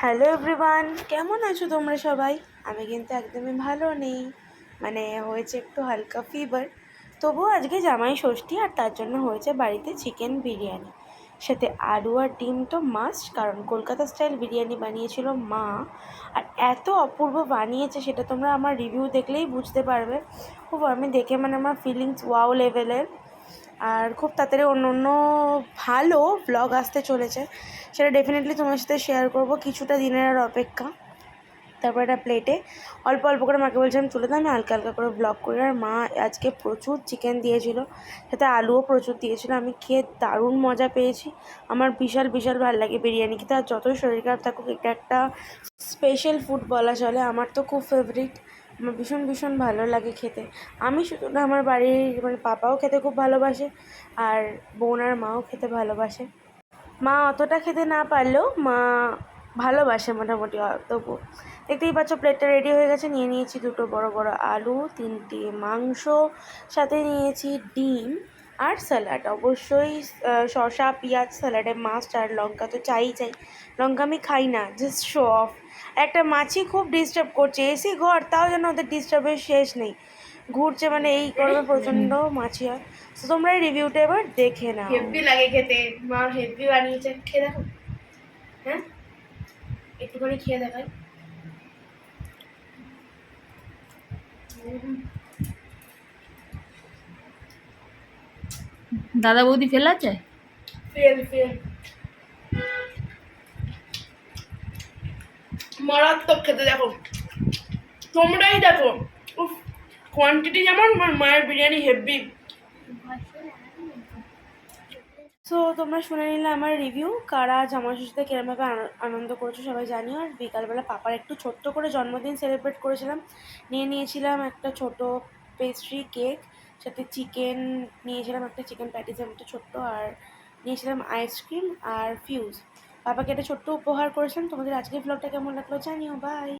Hello everyone, কেমন আছো তোমরা সবাই? আমি কিন্তু একদমই ভালো নেই। মানে হয়েছে একটু হালকা ফিভার তবুও আজকে জামাই ষষ্ঠী আর তার জন্য হয়েছে বাড়িতে চিকেন বিরিয়ানি। সাথে আলু আর ডিম তো মাস্ট কারণ কলকাতা স্টাইল বিরিয়ানি বানিয়েছিল মা। আর এত অপূর্ব বানিয়েছে সেটা তোমরা আমার রিভিউ দেখলেই বুঝতে পারবে। খুব আমি দেখে মানে আমার ফিলিংস ওয়াও লেভেলের আর খুব তাড়াতাড়ি অন্য অন্য ভালো ব্লগ আসতে চলেছে। সেটা ডেফিনেটলি তোমার সাথে শেয়ার করব। কিছুটা দিনের আর অপেক্ষা। তারপর একটা প্লেটে অল্প অল্প করে মাকে বলছিলাম, তুলে দাও, আমি হালকা হালকা করে ব্লগ করি। আর মা আজকে প্রচুর চিকেন দিয়েছিল। সাথে আলুও প্রচুর দিয়েছিল। আমি খেয়ে দারুণ মজা পেয়েছি। আমার বিশাল বিশাল ভালো লাগে বিরিয়ানি খেতে। আর যতই শরীর খারাপ থাকুক, এটা একটা স্পেশাল ফুড বলা চলে। আমার তো খুব ফেভারিট আমার ভীষণ ভীষণ ভালো লাগে খেতে। আমি শুধু না, আমার বাড়ির মানে পাপাও খেতে খুব ভালোবাসে আর বোন আর মাও খেতে ভালোবাসে। মা অতটা খেতে না পারলেও মা ভালোবাসে মোটামুটি, তবু। দেখতেই পাচ্ছ প্লেটটা রেডি হয়ে গেছে, নিয়ে নিয়েছি দুটো বড় বড় আলু, তিনটি মাংস, সাথে নিয়েছি ডিম। আর স্যালাড। অবশ্যই শসা, পেঁয়াজ, স্যালাডে মাস্ট আর লঙ্কা তো চাই চাই। লঙ্কা আমি খাই না জাস্ট শো অফ একটা মাছি খুব ডিস্টার্ব করছে এসি ঘর, তাও যেন ওদের ডিস্টার্বের শেষ নেই। ঘুরছে মানে এই গরমে প্রচণ্ড মাছি হয়। তো তোমরা রিভিউটা এবার দেখে নাও। হেভি লাগে খেতে। মা হেভি বানিয়েছে, খেয়ে দেখো। হ্যাঁ? একটুখানি খেয়ে দেখাই। দাদা বৌদি ফেল আছে? ফেল ফেল মারাত্মক খেতে দেখো। তোমরাই দেখো। উফ কোয়ান্টিটি যেমন আমার মায়ের বিরিয়ানি হেভি সো তোমরা শুনে নিলে আমার রিভিউ কারা জামা ষষ্ঠীতে কিরমভাবে আন- আনন্দ করেছ সবাই জানিও। আর বিকালবেলা পাপার একটু ছোট্ট করে জন্মদিন সেলিব্রেট করেছিলাম। নিয়ে নিয়েছিলাম একটা ছোট পেস্ট্রি কেক সাথে চিকেন, নিয়েছিলাম একটা চিকেন প্যাটিসের মতো ছোট্ট, আর নিয়েছিলাম আইসক্রিম আর ফিউজ বাবাকে একটা ছোট্ট উপহার করেছিলাম। তোমাদের আজকের ব্লগটা কেমন লাগল জানিও। বাই